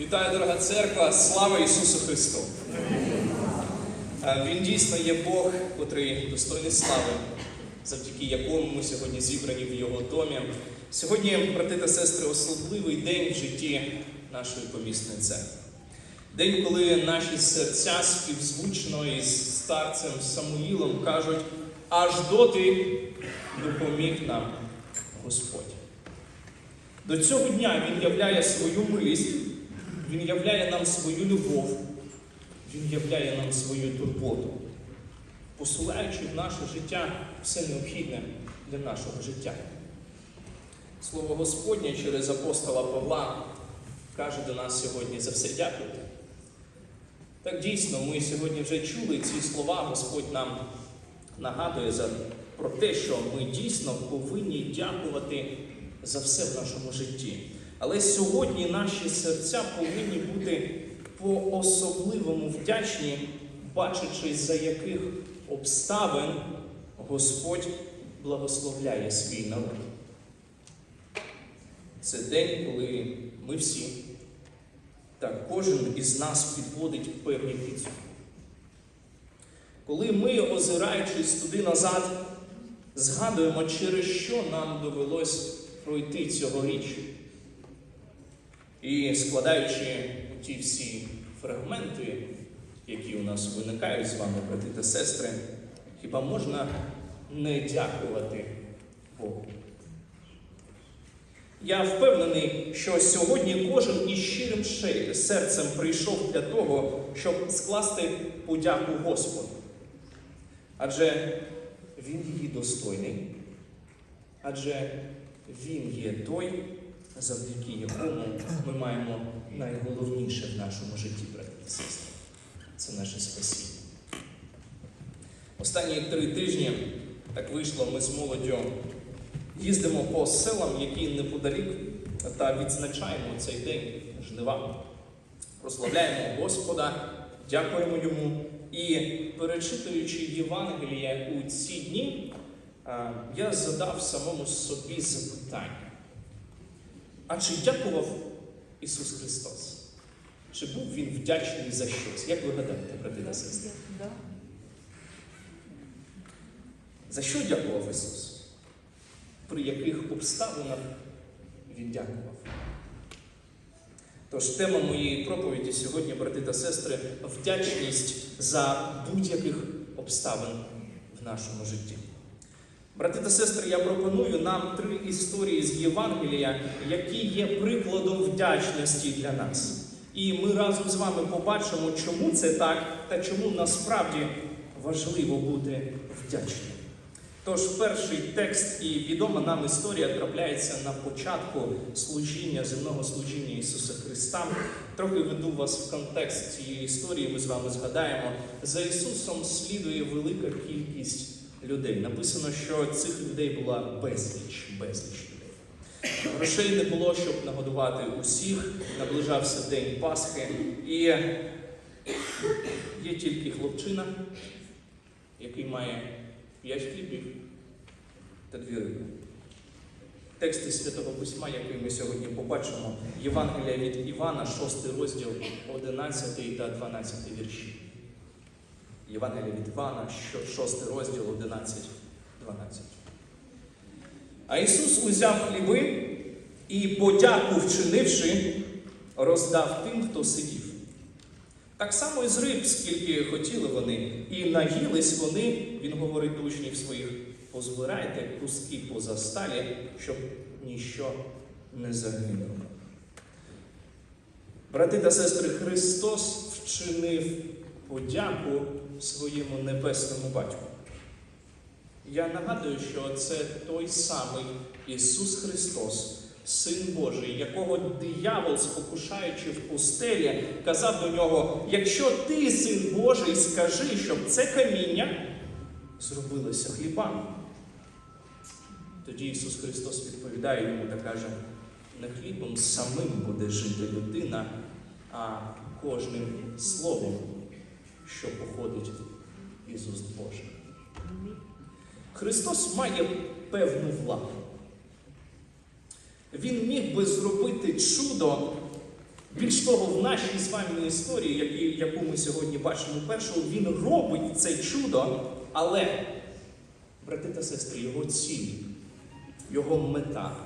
Вітаю, дорога церква! Слава Ісусу Христу! Е, Він дійсно є Бог, котрий достойний слави, завдяки якому ми сьогодні зібрані в Його домі. Сьогодні, брати та сестри, особливий день в житті нашої помісної церкви. День, коли наші серця співзвучно із старцем Самуїлом кажуть, аж доти допоміг нам Господь. До цього дня Він являє свою милість, Він являє нам свою любов, Він являє нам свою турботу, посилаючи в наше життя все необхідне для нашого життя. Слово Господнє через апостола Павла каже до нас сьогодні за все дякуйте. Так дійсно, ми сьогодні вже чули ці слова, Господь нам нагадує за, про те, що ми дійсно повинні дякувати за все в нашому житті. Але сьогодні наші серця повинні бути по-особливому вдячні, бачачи, за яких обставин Господь благословляє свій народ. Це день, коли ми всі, та кожен із нас підводить певні підсумки. Коли ми, озираючись туди назад, згадуємо, через що нам довелось пройти цьогоріч. І складаючи ті всі фрагменти, які у нас виникають з вами, брати та сестри, хіба можна не дякувати Богу? Я впевнений, що сьогодні кожен із щирим серцем прийшов для того, щоб скласти подяку Господу. Адже Він її достойний, адже Він є той, завдяки якому ми маємо найголовніше в нашому житті, брати та сестри. Це наше спасіння. Останні три тижні так вийшло, ми з молоддю їздимо по селам, які неподалік, та відзначаємо цей день жнива. Прославляємо Господа, дякуємо йому. І перечитуючи Євангеліє у ці дні, я задав самому собі запитання. А чи дякував Ісус Христос? Чи був Він вдячний за щось? Як ви гадаєте, брати та сестри? За що дякував Ісус? При яких обставинах Він дякував? Тож тема моєї проповіді сьогодні, брати та сестри, вдячність за будь-яких обставин в нашому житті. Брати та сестри, я пропоную нам три історії з Євангелія, які є прикладом вдячності для нас. І ми разом з вами побачимо, чому це так та чому насправді важливо бути вдячним. Тож перший текст і відома нам історія трапляється на початку служіння, земного служіння Ісуса Христа. Трохи веду вас в контекст цієї історії, ми з вами згадаємо. За Ісусом слідує велика кількість людей. Написано, що цих людей була безліч, безліч людей. Грошей не було, щоб нагодувати усіх, наближався День Пасхи, і є тільки хлопчина, який має п'ять хлібів та дві риби. Тексти Святого Письма, який ми сьогодні побачимо, Євангелія від Івана, 6 розділ, 11 та 12 вірші. Євангелія від Івана, 6 розділ, 11, 12. А Ісус узяв хліби і, подяку вчинивши, роздав тим, хто сидів. Так само і з риб, скільки хотіли вони, і наїлись вони, він говорить до учнів своїх, позбирайте куски поза сталі, щоб ніщо не загинуло. Брати та сестри, Христос вчинив подяку своєму небесному батьку. Я нагадую, що це той самий Ісус Христос, Син Божий, якого диявол, спокушаючи в пустелі, казав до нього: якщо ти син Божий, скажи, щоб це каміння зробилося хлібами. Тоді Ісус Христос відповідає йому та каже: не хлібом самим буде жити людина, а кожним словом, що походить із уст Божих. Христос має певну владу. Він міг би зробити чудо Більш того, в нашій з вами історії, яку ми сьогодні бачимо першу, він робить це чудо, але, брати та сестри, його ціль, його мета,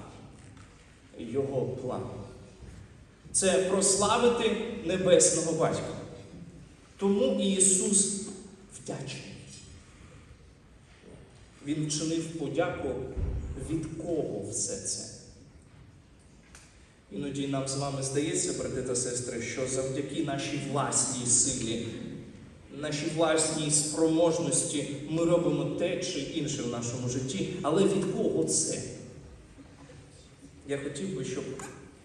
його план це прославити небесного батька. Тому Ісус вдячний. Він вчинив подяку, від кого все це. Іноді нам з вами здається, брати та сестри, що завдяки нашій власній силі, нашій власній спроможності ми робимо те чи інше в нашому житті. Але від кого це? Я хотів би, щоб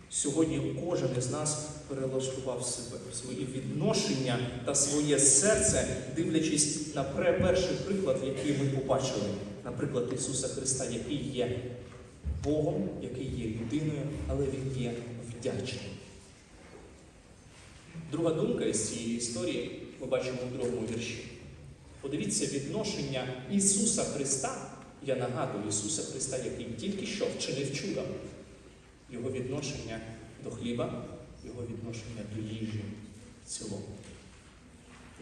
сьогодні кожен із нас перелаштував себе, свої відношення та своє серце, дивлячись на перший приклад, який ми побачили, наприклад, Ісуса Христа, який є Богом, який є людиною, але Він є вдячним. Друга думка із цієї історії ми бачимо у другому вірші. Подивіться відношення Ісуса Христа, я нагадую Ісуса Христа, який тільки що вчинив чудо, Його відношення до хліба, Його відношення до їжі в цілому.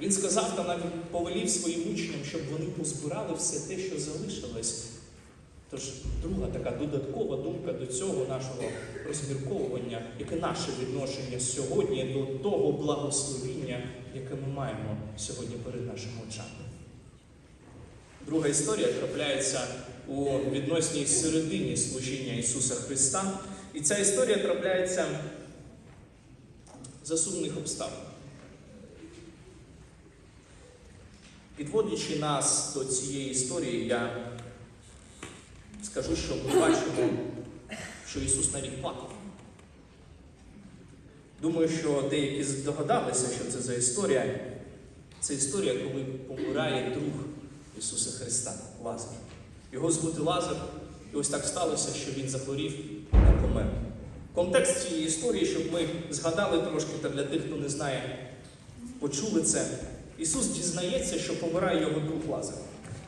Він сказав та навіть повелів своїм учням, щоб вони позбирали все те, що залишилось. Тож друга така додаткова думка до цього нашого розмірковування, яке наше відношення сьогодні до того благословіння, яке ми маємо сьогодні перед нашими очами. Друга історія трапляється у відносній середині служіння Ісуса Христа. І ця історія трапляється за сумних обставин. Підводячи нас до цієї історії, я скажу, що ми бачимо, що Ісус навіть плакав. Думаю, що деякі здогадалися, що це за історія. Це історія, коли помирає друг Ісуса Христа, Лазар. Його звути Лазар, і ось так сталося, що він захворів помер. Контекст цієї історії, щоб ми згадали трошки, та для тих, хто не знає, почули це. Ісус дізнається, що помирає його друг Лазар.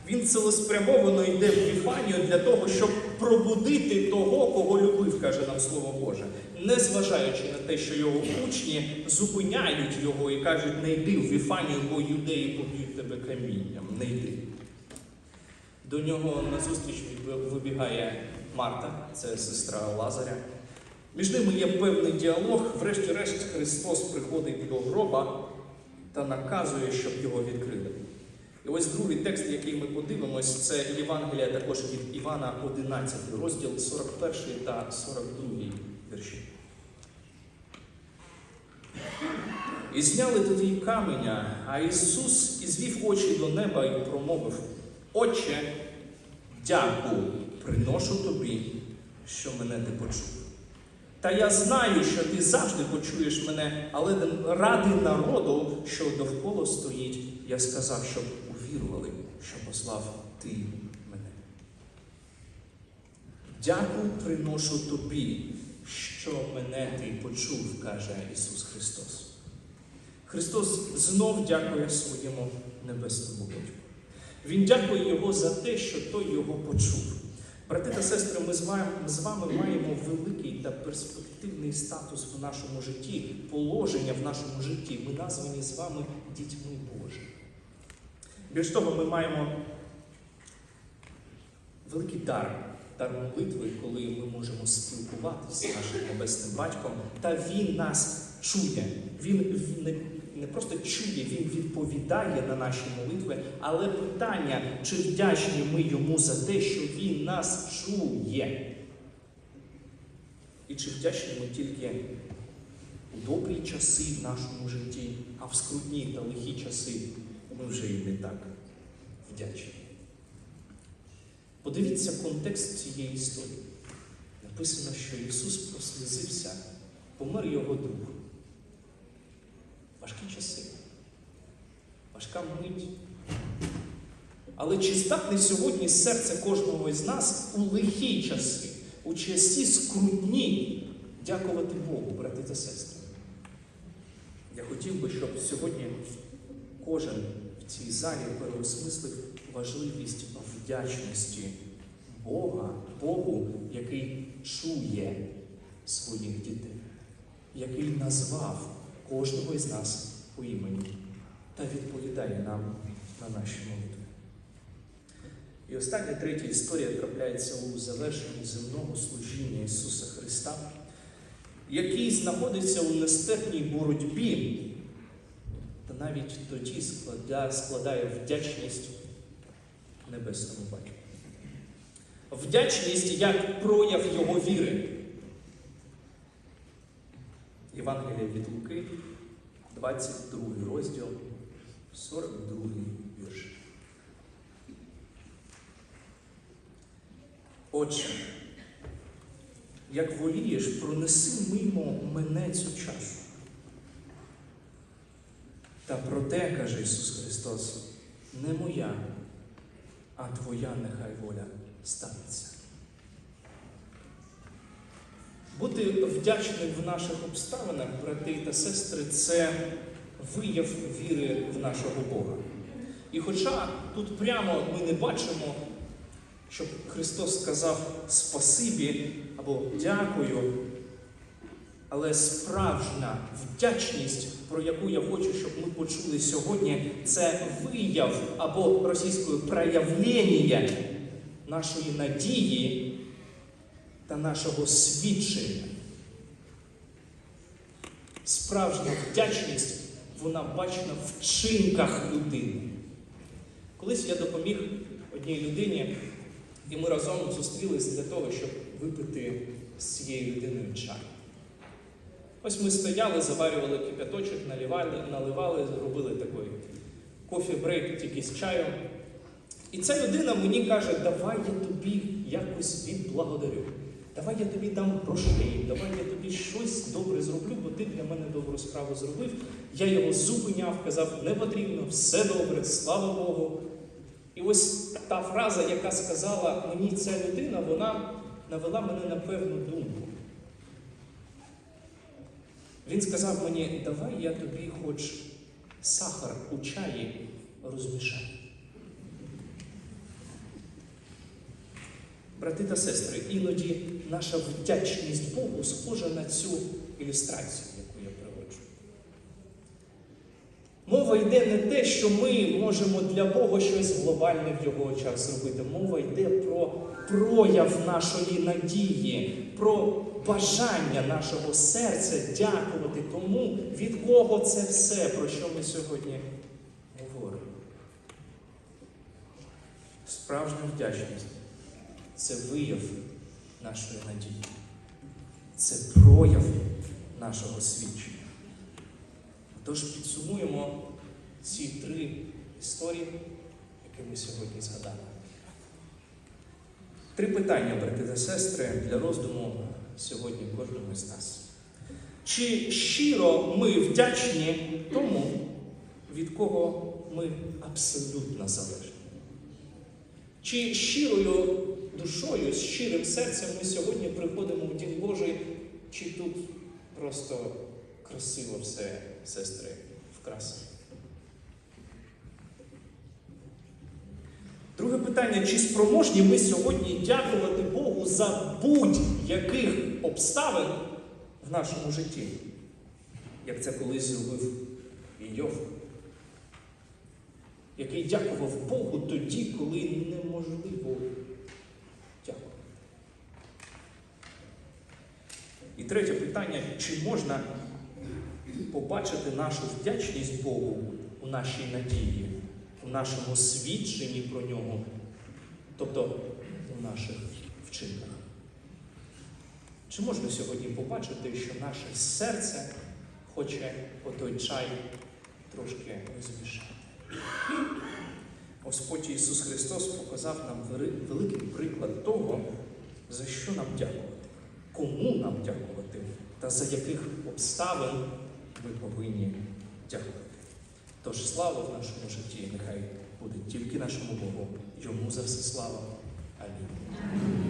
Він цілеспрямовано йде в Віфанію для того, щоб пробудити того, кого любив, каже нам Слово Боже, незважаючи на те, що його учні зупиняють його і кажуть, не йди в Віфанію, бо юдеї поб'ють тебе камінням, не йди. До нього назустріч вибігає Марта, це сестра Лазаря. Між ними є певний діалог. Врешті-решт Христос приходить до гроба та наказує, щоб його відкрили. І ось другий текст, який ми подивимось, це Євангелія також від Івана 11, розділ 41 та 42 вірші. І зняли тоді каменя, а Ісус ізвів очі до неба і промовив: Отче, дяку приношу тобі, що мене ти почув. Та я знаю, що ти завжди почуєш мене, але ради народу, що довкола стоїть, я сказав, щоб увірували, що послав ти мене. Дяку приношу тобі, що мене ти почув, каже Ісус Христос. Христос знов дякує своєму небесному Батьку. Він дякує Його за те, що той його почув. Брати та сестри, ми з вами, з вами маємо великий та перспективний статус в нашому житті, положення в нашому житті. Ми названі з вами дітьми Божими. Більш того, ми маємо великий дар, дар молитви, коли ми можемо спілкуватися з нашим небесним батьком, та Він нас чує. Він не, просто чує, він відповідає на наші молитви, але питання, чи вдячні ми йому за те, що він нас чує. І чи вдячні ми тільки у добрі часи в нашому житті, а в скрутні та лихі часи ми вже і не так вдячні. Подивіться контекст цієї історії. Написано, що Ісус прослізився, помер його друг. Важкі часи, важка мить. Але чи здатне сьогодні серце кожного із нас у лихі часи, у часі скрутні дякувати Богу, брати та сестри? Я хотів би, щоб сьогодні кожен в цій залі переосмислив важливість вдячності Бога, Богу, який чує своїх дітей, який назвав кожного із нас по імені та відповідає нам на наші молитви. І остання третя історія трапляється у завершенні земного служіння Ісуса Христа, який знаходиться у нестерпній боротьбі, та навіть тоді складає вдячність небесному батьку. Вдячність як прояв його віри. Євангелія від Луки, 22 розділ, 42 вірш. Отче, як волієш, пронеси мимо мене цю чашу. Та проте, каже Ісус Христос, не моя, а Твоя нехай воля станеться. Бути вдячним в наших обставинах, брати та сестри, це вияв віри в нашого Бога. І хоча тут прямо ми не бачимо, щоб Христос сказав спасибі або дякую, але справжня вдячність, про яку я хочу, щоб ми почули сьогодні, це вияв або російською проявлення нашої надії та нашого свідчення. Справжня вдячність, вона бачена в вчинках людини. Колись я допоміг одній людині, і ми разом зустрілись для того, щоб випити з цією людиною чай. Ось ми стояли, заварювали кипяточок, наливали, наливали, робили такий кофі-брейк тільки з чаєм. І ця людина мені каже, давай я тобі якось відблагодарю. Давай я тобі дам грошей, давай я тобі щось добре зроблю, бо ти для мене добру справу зробив. Я його зупиняв, казав, не потрібно, все добре, слава Богу. І ось та фраза, яка сказала мені ця людина, вона навела мене на певну думку. Він сказав мені, давай я тобі хоч сахар у чаї розмішаю. Брати та сестри, іноді наша вдячність Богу схожа на цю ілюстрацію, яку я приводжу. Мова йде не те, що ми можемо для Бога щось глобальне в його очах зробити. Мова йде про прояв нашої надії, про бажання нашого серця дякувати тому, від кого це все, про що ми сьогодні говоримо. Справжня вдячність це вияв нашої надії, це прояв нашого свідчення. Тож підсумуємо ці три історії, які ми сьогодні згадали. Три питання, брати та сестри, для роздуму сьогодні кожному з нас. Чи щиро ми вдячні тому, від кого ми абсолютно залежні? Чи щирою душою, з щирим серцем ми сьогодні приходимо в Дім Божий, чи тут просто красиво все, сестри, вкрасили? Друге питання: чи спроможні ми сьогодні дякувати Богу за будь-яких обставин в нашому житті, як це колись зробив Іов, який дякував Богу тоді, коли неможливо дякувати. І третє питання: чи можна побачити нашу вдячність Богу у нашій надії, у нашому свідченні про нього, тобто у наших вчинках? Чи можна сьогодні побачити, що наше серце хоче по той чай трошки розмішати? Господь Ісус Христос показав нам великий приклад того, за що нам дякувати, кому нам дякувати та за яких обставин ми повинні дякувати. Тож слава в нашому житті, нехай буде тільки нашому Богу, йому за все слава. Амінь.